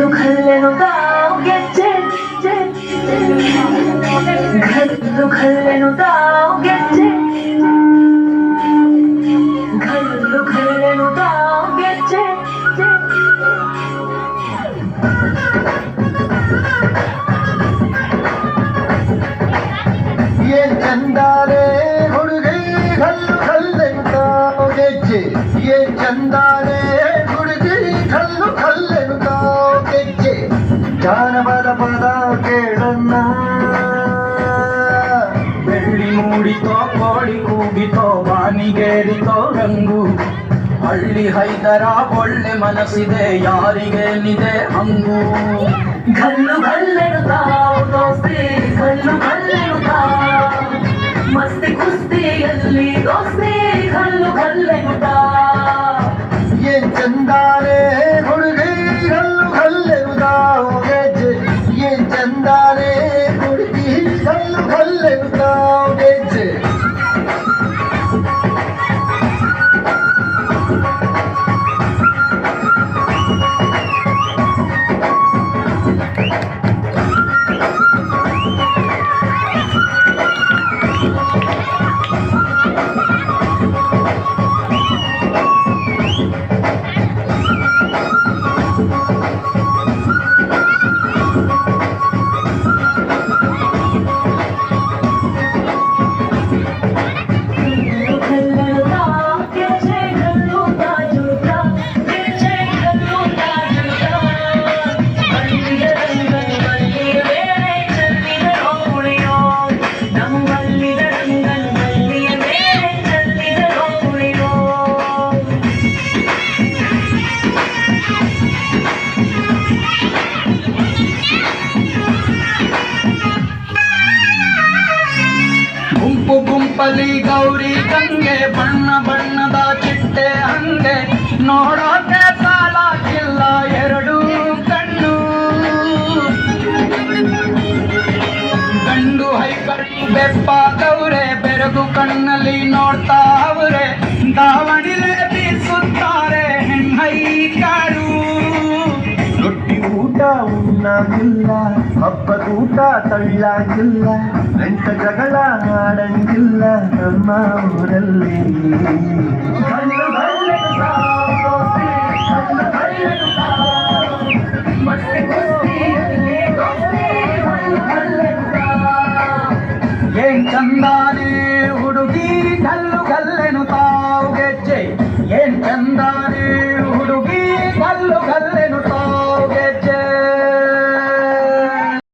दुखल्लनो दाओगे check check घर दुखल्लनो दाओगे check घर दुखल्लनो दाओगे check ये चंदारे उड़ गई खल खल दाओगे ये चंदारे ಜಾನಪದ ಪದ ಕೇಳನ್ನ ಬೆಳ್ಳಿ ಮೂಡಿತೋ, ಕೋಳಿ ಕೂಗಿತೋ, ಬಾನಿಗೇರಿತೋ ರಂಗು ಹಳ್ಳಿ ಹೈದರ, ಒಳ್ಳೆ ಮನಸ್ಸಿದೆ, ಯಾರಿಗೇನಿದೆ ಹಂಗು. ಗಲ್ಲು ಕಲ್ಲೆನು ತಾವು ದೋಸ್ತಿ, ಗಲ್ಲು ಕಲ್ಲೆನು ತಾವು ಮಸ್ತಿ ಕುಸ್ತಿಯಲ್ಲಿ ದೋಸ್ತಿ, ಗಲ್ಲು ಕಲ್ಲೆನು ಗುಂಪಲಿ ಗೌರಿ ಗಂಗೆ, ಬಣ್ಣ ಬಣ್ಣದ ಚಿಟ್ಟೆ ಹಂಗೆ ನೋಡೋಕೆ ಸಾಲಾಗಿಲ್ಲ ಎರಡು ಕಣ್ಣು. ಗಂಡು ಬೆಪ್ಪ ಗೌರೆ, ಬೆರಗು ಕಣ್ಣಲ್ಲಿ ನೋಡ್ತಾ ಅವರೇ. ದಾವಣಿಲೆ ಉಣ್ಣಾಗಿಲ್ಲ ಹಬ್ಬದ ಊಟ ತಳ್ಳಾಗಿಲ್ಲ ಗಂಟ ಜಗಳ ಆಡಂಗಿಲ್ಲ ನಮ್ಮ ಊರಲ್ಲಿ ಕಲ್ಲು ಕಲ್ಲೆನು ತಾವು ದೋಸ್ತಿ ಕಲ್ಲು ಕಲ್ಲೆನು ತಾವು ಮಸ್ತಿ ಕುಸ್ತಿಯಲ್ಲಿ ದೋಸ್ತಿ ಕಲ್ಲು ಕಲ್ಲೆನು ತಾವು ಏನ್ ಚಂದಾನೆ ಹುಡುಗಿ ಕಲ್ಲು ಕಲ್ಲೆನು ತಾ